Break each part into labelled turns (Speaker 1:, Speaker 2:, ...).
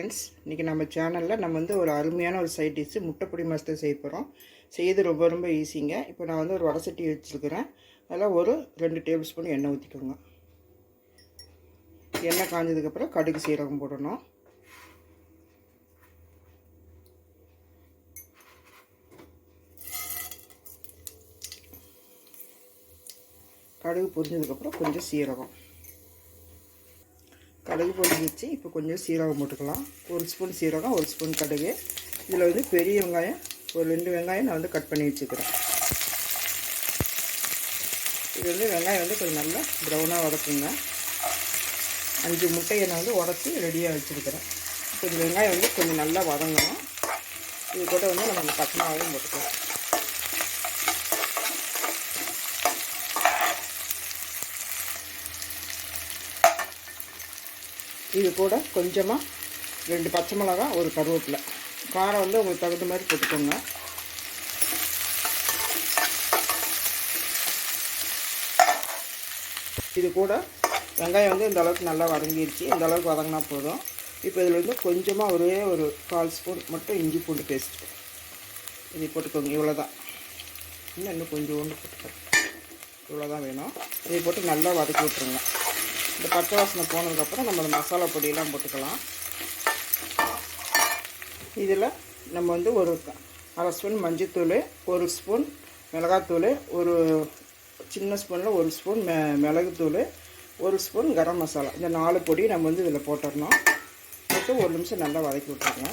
Speaker 1: Friends இன்றைக்கி நம்ம சேனலில் நம்ம வந்து ஒரு அருமையான ஒரு சைட் டிஷ்ஷு முட்டைப்பொடி மாஸ்டர் செய்ய போகிறோம் செய்து ரொம்ப ரொம்ப ஈஸிங்க இப்போ நான் வந்து ஒரு வடை சட்டி வச்சுருக்கிறேன். அதில் ஒரு ரெண்டு டேபிள் ஸ்பூன் எண்ணெய் ஊற்றிக்கோங்க எண்ணெய் காஞ்சதுக்கப்புறம் கடுகு சீரகம் போடணும். கடுகு பொரிஞ்சதுக்கப்புறம் கொஞ்சம் சீரகம். கடுகு பொறிஞ்சிச்சு. இப்போ கொஞ்சம் சீரகம் போட்டுக்கலாம். ஒரு ஸ்பூன் சீரகம் ஒரு ஸ்பூன் கடுகு. இதில் வந்து பெரிய வெங்காயம் ஒரு ரெண்டு வெங்காயம் நான் வந்து கட் பண்ணி வச்சுக்கிறேன். இது வந்து வெங்காயம் வந்து கொஞ்சம் நல்லா ப்ரௌனாக வதக்குங்க. அஞ்சு முட்டையை நான் வந்து உடச்சி ரெடியாக வச்சுருக்கிறேன். இப்போ இந்த வெங்காயம் வந்து கொஞ்சம் நல்லா வதங்கணும். இது கூட வந்து நம்ம பச்சை மிளகாயும் போட்டுக்கலாம். இது கூட கொஞ்சமாக ரெண்டு பச்சை மிளகா ஒரு கருவேப்பிலை. காரம் வந்து உங்களுக்கு தகுந்த மாதிரி போட்டுக்கோங்க. இது கூட வெங்காயம் வந்து இந்த அளவுக்கு நல்லா வதங்கிடுச்சு இந்த அளவுக்கு வதங்கினா போதும். இப்போ இதில் வந்து கொஞ்சமாக ஒரே ஒரு கால் ஸ்பூன் மட்டும் இஞ்சி பூண்டு பேஸ்ட் இது போட்டுக்கோங்க. இவ்வளோ தான் இன்னும் இன்னும் ஒன்று போட்டுக்கோங்க. இவ்வளோ தான் வேணும். இதை போட்டு நல்லா வதக்கி விட்ருங்க இந்த பச்சை வாசனை போனதுக்கப்புறம் நம்ம இந்த மசாலா பொடியெல்லாம் போட்டுக்கலாம். இதில் நம்ம வந்து ஒரு அரை ஸ்பூன் மஞ்சத்தூள் ஒரு ஸ்பூன் மிளகாத்தூள் ஒரு சின்ன ஸ்பூனில் ஒரு ஸ்பூன் மெ மிளகுத்தூள் ஒரு ஸ்பூன் கரம் மசாலா. இந்த நாலு பொடி நம்ம வந்து இதில் போட்டுடணும். போட்டு ஒரு நிமிஷம் நல்லா வதக்கி விட்டுருங்க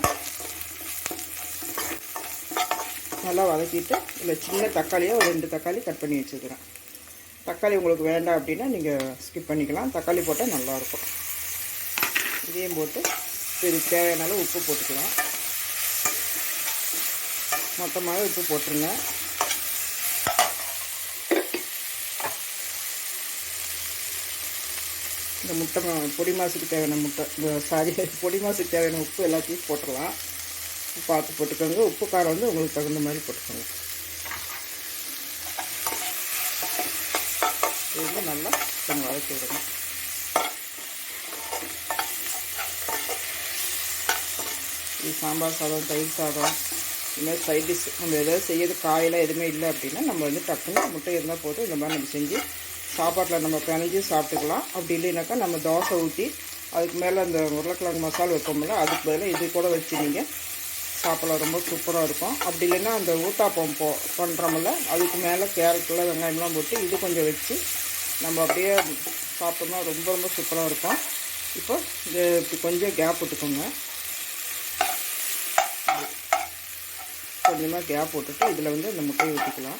Speaker 1: நல்லா வதக்கிட்டு இதில் சின்ன தக்காளியாக ஒரு ரெண்டு தக்காளி கட் பண்ணி வச்சுக்கிறேன். தக்காளி உங்களுக்கு வேண்டாம் அப்படின்னா நீங்கள் ஸ்கிப் பண்ணிக்கலாம். தக்காளி போட்டால் நல்லாயிருக்கும். இதையும் போட்டு சரி தேவையான உப்பு போட்டுக்கலாம். மொத்தமாக உப்பு போட்டுருங்க. இந்த முட்டை பொடி மாசுக்கு தேவையான முட்டை இந்த சாரி பொடி மாசுக்கு தேவையான உப்பு எல்லாத்தையும் போட்டுடலாம். பார்த்து போட்டுக்கோங்க. உப்பு காரம் வந்து உங்களுக்கு தகுந்த மாதிரி போட்டுக்கோங்க. இது நல்லா கொஞ்சம் வதக்கி விடணும். இது சாம்பார் சாதம் தயிர் சாதம் இதுமாதிரி சைட் டிஷ் நம்ம எதாவது செய்யறது காயெல்லாம் எதுவுமே இல்லை அப்படின்னா நம்ம வந்து டக்குன்னு முட்டை இருந்தால் போதும். இந்த மாதிரி நம்ம செஞ்சு சாப்பாட்டில் நம்ம பிணைஞ்சு சாப்பிட்டுக்கலாம். அப்படி இல்லைனாக்கா நம்ம தோசை ஊற்றி அதுக்கு மேலே அந்த உருளைக்கிழங்கு மசாலா வைப்போம்ல அதுக்கு பதிலாக இது கூட வச்சு நீங்கள் சாப்பிட ரொம்ப சூப்பராக இருக்கும். அப்படி இல்லைன்னா அந்த ஊத்தாப்பம் போ பண்ணுறோம்ல அதுக்கு மேலே கேரட்டில் வெங்காயம்லாம் போட்டு இது கொஞ்சம் வச்சு நம்ம அப்படியே சாப்பிட்டோம்னா ரொம்ப ரொம்ப சூப்பராக இருக்கும். இப்போ இது இப்படி கொஞ்சம் கேப் விட்டுக்கோங்க. கொஞ்சமாக கேப் விட்டுட்டு இதில் வந்து இந்த முட்டையை ஊற்றிக்கலாம்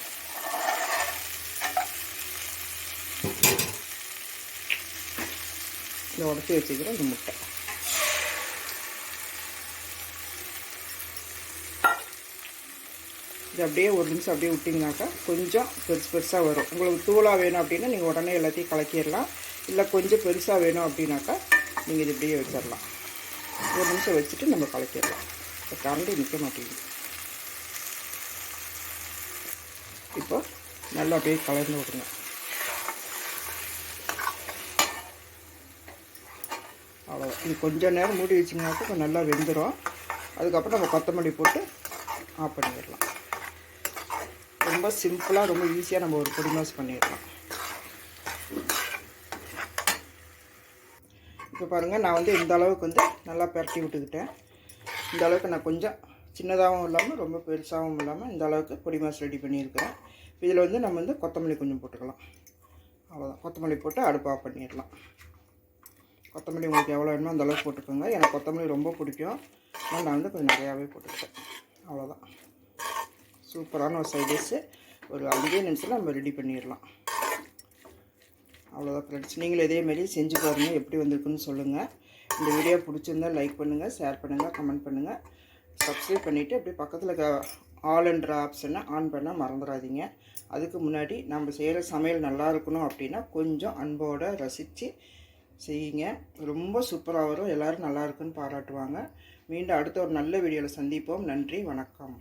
Speaker 1: இந்த உடச்சி வச்சுக்கிறேன் இந்த முட்டை. இது அப்படியே ஒரு நிமிஷம் அப்படியே விட்டிங்கனாக்கா கொஞ்சம் பெருசு பெருசாக வரும். உங்களுக்கு தூளாக வேணும் அப்படின்னா நீங்கள் உடனே எல்லாத்தையும் கலக்கிடலாம். இல்லை கொஞ்சம் பெருசாக வேணும் அப்படின்னாக்கா நீங்கள் இது இப்படியே வச்சிடலாம். ஒரு நிமிஷம் வச்சுட்டு நம்ம கலக்கிடலாம். இப்போ கரண்டி நிற்க மாட்டேங்குது. இப்போ நல்லா அப்படியே கலந்து விடுங்க. அவ்வளோ இது கொஞ்சம் நேரம் மூடி வச்சிங்கனாக்கா கொஞ்சம் நல்லா வெந்துடும் அதுக்கப்புறம் நம்ம கொத்தமல்லி போட்டு ஆஃப் பண்ணிடலாம். ரொம்ப சிம்பிளாக ரொம்ப ஈஸியாக நம்ம ஒரு பொடி மாஸ் பண்ணிடலாம். இப்போ பாருங்கள் நான் வந்து இந்த அளவுக்கு வந்து நல்லா பரட்டி விட்டுக்கிட்டேன். இந்த அளவுக்கு நான் கொஞ்சம் சின்னதாகவும் இல்லாமல் ரொம்ப பெருசாகவும் இல்லாமல் இந்த அளவுக்கு பொடி மாஸ் ரெடி பண்ணியிருக்கிறேன். இதில் வந்து நம்ம வந்து கொத்தமல்லி கொஞ்சம் போட்டுக்கலாம். அவ்வளோதான் கொத்தமல்லி போட்டு அடுப்பாக பண்ணிடலாம். கொத்தமல்லி உங்களுக்கு எவ்வளோ வேணுமோ அந்தளவுக்கு போட்டுக்கோங்க. எனக்கு கொத்தமல்லி ரொம்ப பிடிக்கும். அதனால் நான் வந்து கொஞ்சம் நிறையாவே போட்டுக்கிட்டேன். அவ்வளோதான் சூப்பரான ஒரு சைட் டிஷ்ஷு ஒரு அஞ்சே நிமிஷத்தில் நம்ம ரெடி பண்ணிடலாம். அவ்வளோதான் ஃப்ரெண்ட்ஸ் நீங்களும் இதேமாரி செஞ்சு பாருங்கள் எப்படி வந்திருக்குன்னு சொல்லுங்கள் இந்த வீடியோ பிடிச்சிருந்தா லைக் பண்ணுங்கள் ஷேர் பண்ணுங்கள் கமெண்ட் பண்ணுங்கள் சப்ஸ்கிரைப் பண்ணிவிட்டு அப்படியே பக்கத்தில் ஆல்ன்ற ஆப்ஷனை ஆன் பண்ண மறந்துடாதீங்க. அதுக்கு முன்னாடி நம்ம செய்கிற சமையல் நல்லா இருக்கணும் அப்படின்னா கொஞ்சம் அன்போடு ரசித்து செய்யுங்க. ரொம்ப சூப்பராக வரும். எல்லோரும் நல்லா இருக்குன்னு பாராட்டுவாங்க. மீண்டும் அடுத்த ஒரு நல்ல வீடியோவில் சந்திப்போம். நன்றி வணக்கம்.